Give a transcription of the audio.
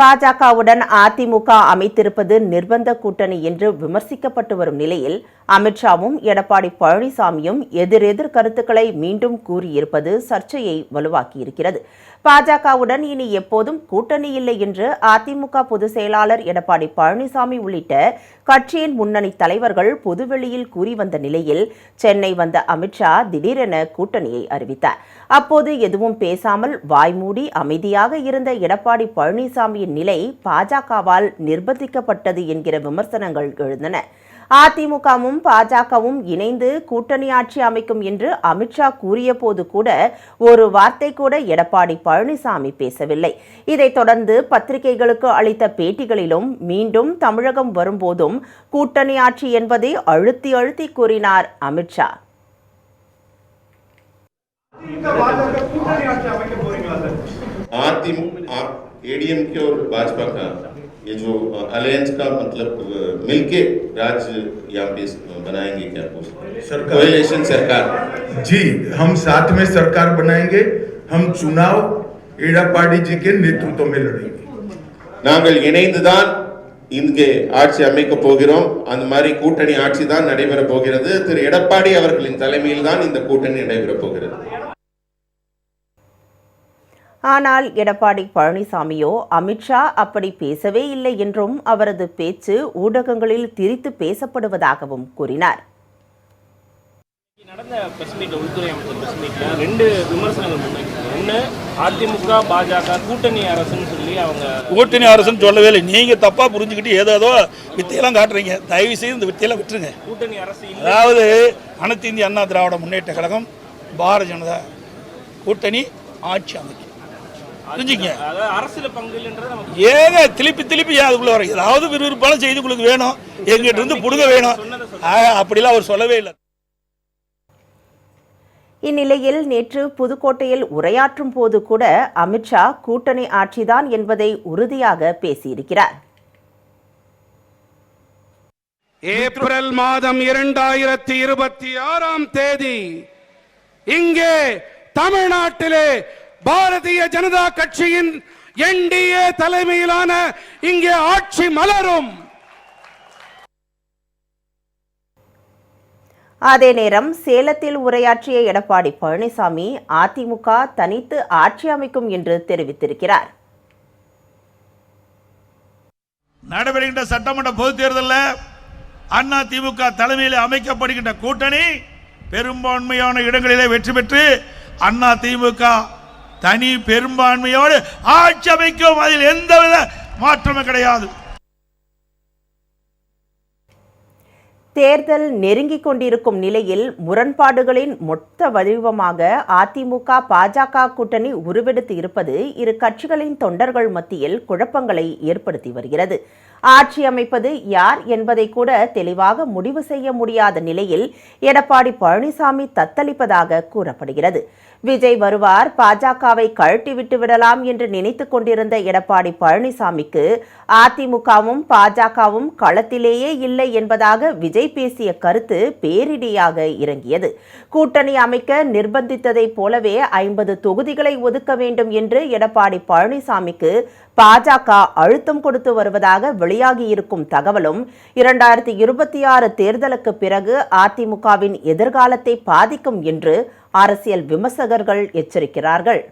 பாஜகவுடன் அதிமுக அமைத்திருப்பது நிர்பந்த கூட்டணி என்று விமர்சிக்கப்பட்டு வரும் நிலையில் அமித்ஷாவும் எடப்பாடி பழனிசாமியும் எதிரெதிர் கருத்துக்களை மீண்டும் கூறியிருப்பது சர்ச்சையை வலுவாக்கியிருக்கிறது. பாஜகவுடன் இனி எப்போதும் கூட்டணி இல்லை என்று அதிமுக பொதுச் செயலாளர் எடப்பாடி பழனிசாமி உள்ளிட்ட கட்சியின் முன்னணி தலைவர்கள் பொதுவெளியில் கூறி வந்த நிலையில் சென்னை வந்த அமித்ஷா திடீரென கூட்டணியை அறிவித்தார். அப்போது எதுவும் பேசாமல் வாய்மூடி அமைதியாக இருந்த எடப்பாடி பழனிசாமியின் நிலை பாஜகவால் நிர்பந்திக்கப்பட்டது என்கிற விமர்சனங்கள் எழுந்தன. அதிமுகவும் பாஜகவும் இணைந்து கூட்டணி ஆட்சி அமைக்கும் என்று அமித்ஷா கூறிய போது கூட ஒரு வார்த்தை கூட எடப்பாடி பழனிசாமி பேசவில்லை. இதைத் தொடர்ந்து பத்திரிகைகளுக்கு அளித்த பேட்டிகளிலும் மீண்டும் தமிழகம் வரும்போதும் கூட்டணி ஆட்சி என்பதை அழுத்தி அழுத்தி கூறினார் அமித்ஷா பாஜக கூட்டணி ஆட்சி அமைக்க போறீங்களா சார்? आतिम एडीएम के और भाजपा का ये जो अलायंस का मतलब अ, मिलके राज्य यहाँ पे बनाएंगे क्या सरकार। कोएलिशन सरकार जी हम साथ में सरकार बनाएंगे हम चुनाव एड़ापाड़ी जी के नेतृत्व में लड़ेंगे நாங்கள் இணைந்துதான் இங்கே ஆட்சி அமைக்க போகிறோம் அந்த மாதிரி கூட்டணி ஆட்சி தான் நடைபெற போகிறது திரு எடப்பாடி அவர்களின் தலைமையில் தான் இந்த கூட்டணி நடைபெற போகிறது ஆனால் எடப்பாடி பழனிசாமியோ அமித்ஷா அப்படி பேசவே இல்லை என்றும் அவரது பேச்சு ஊடகங்களில் திரித்து பேசப்படுவதாகவும் கூறினார். நடந்த பிரஸ் மீட் உள்துறை அமைச்சர் பிரஸ் மீட்ல ரெண்டு விமர்சனங்கள் முன்வைக்கிறாங்க ஒன்று அதிமுக பாஜக கூட்டணி அரசுன்னு சொல்லி அவங்க கூட்டணி அரசுன்னு சொல்லவே இல்லை. நீங்க தப்பா புரிஞ்சுக்கிட்டு ஏதோ ஏதோ வித்தையெல்லாம் காட்டுறீங்க. தயவு செய்து இந்த வித்தையெல்லாம் விட்டுருங்க. கூட்டணி அரசு இல்லை. அதாவது அனைத்து இந்திய அண்ணா திராவிட முன்னேற்ற கழகம் பாரதிய ஜனதா கூட்டணி ஆட்சி அமைக்கும். புரிஞ்சுங்க. அதாவது அரசுல பங்கு இல்லைன்றது நமக்கு ஏங்க திருப்பி திருப்பி அதுக்குள்ள வர ஏதாவது விறுவிறுப்பான செய்தி உங்களுக்கு வேணும். எங்கிட்ட இருந்து புடுங்க வேணும். அப்படிலாம் அவர் சொல்லவே இல்லை. இந்நிலையில் நேற்று புதுக்கோட்டையில் உரையாற்றும் போது கூட அமித்ஷா கூட்டணி ஆட்சிதான் என்பதை உறுதியாக பேசியிருக்கிறார். ஏப்ரல் மாதம் இரண்டாயிரத்தி இருபத்தி ஆறாம் தேதி இங்கே தமிழ்நாட்டிலே பாரதிய ஜனதா கட்சியின் என்டிஏ தலைமையிலான இங்கே ஆட்சி மலரும். அதே நேரம் சேலத்தில் உரையாற்றிய எடப்பாடி பழனிசாமி அதிமுக தனித்து ஆட்சி அமைக்கும் என்று தெரிவித்திருக்கிறார். நடைபெறுகின்ற சட்டமன்ற பொதுத் தேர்தலில் அண்ணா திமுக தலைமையில் அமைக்கப்படுகின்ற கூட்டணி பெரும்பான்மையான இடங்களிலே வெற்றி பெற்று அண்ணா திமுக தனி பெரும்பான்மையோடு ஆட்சி அமைக்கும் அதில் எந்தவித மாற்றமும் கிடையாது. தேர்தல் நெருங்கிக் கொண்டிருக்கும் நிலையில் முரண்பாடுகளின் மொத்த வடிவமாக அதிமுக பாஜக கூட்டணி உருவெடுத்து இருப்பது இரு கட்சிகளின் தொண்டர்கள் மத்தியில் குழப்பங்களை ஏற்படுத்தி வருகிறது. ஆட்சி அமைப்பது யார் என்பதை கூட தெளிவாக முடிவு செய்ய முடியாத நிலையில் எடப்பாடி பழனிசாமி தத்தளிப்பதாக கூறப்படுகிறது. விஜய் வருவார் பாஜகவை கழட்டி விட்டு விடலாம் என்று நினைத்துக் கொண்டிருந்த எடப்பாடி பழனிசாமிக்கு அதிமுகவும் பாஜகவும் களத்திலேயே இல்லை என்பதாக விஜய் பேசிய கருத்து பேரிடியாக இறங்கியது. கூட்டணி அமைக்க நிர்பந்தித்ததைப் போலவே ஐம்பது தொகுதிகளை ஒதுக்க வேண்டும் என்று எடப்பாடி பழனிசாமிக்கு பாஜக அழுத்தம் கொடுத்து வருவதாக வெளியாகியிருக்கும் தகவலும் இரண்டாயிரத்தி இருபத்தி ஆறு தேர்தலுக்கு பிறகு அதிமுகவின் எதிர்காலத்தை பாதிக்கும் என்று அரசியல் விமர்சகர்கள் எச்சரிக்கிறார்கள்.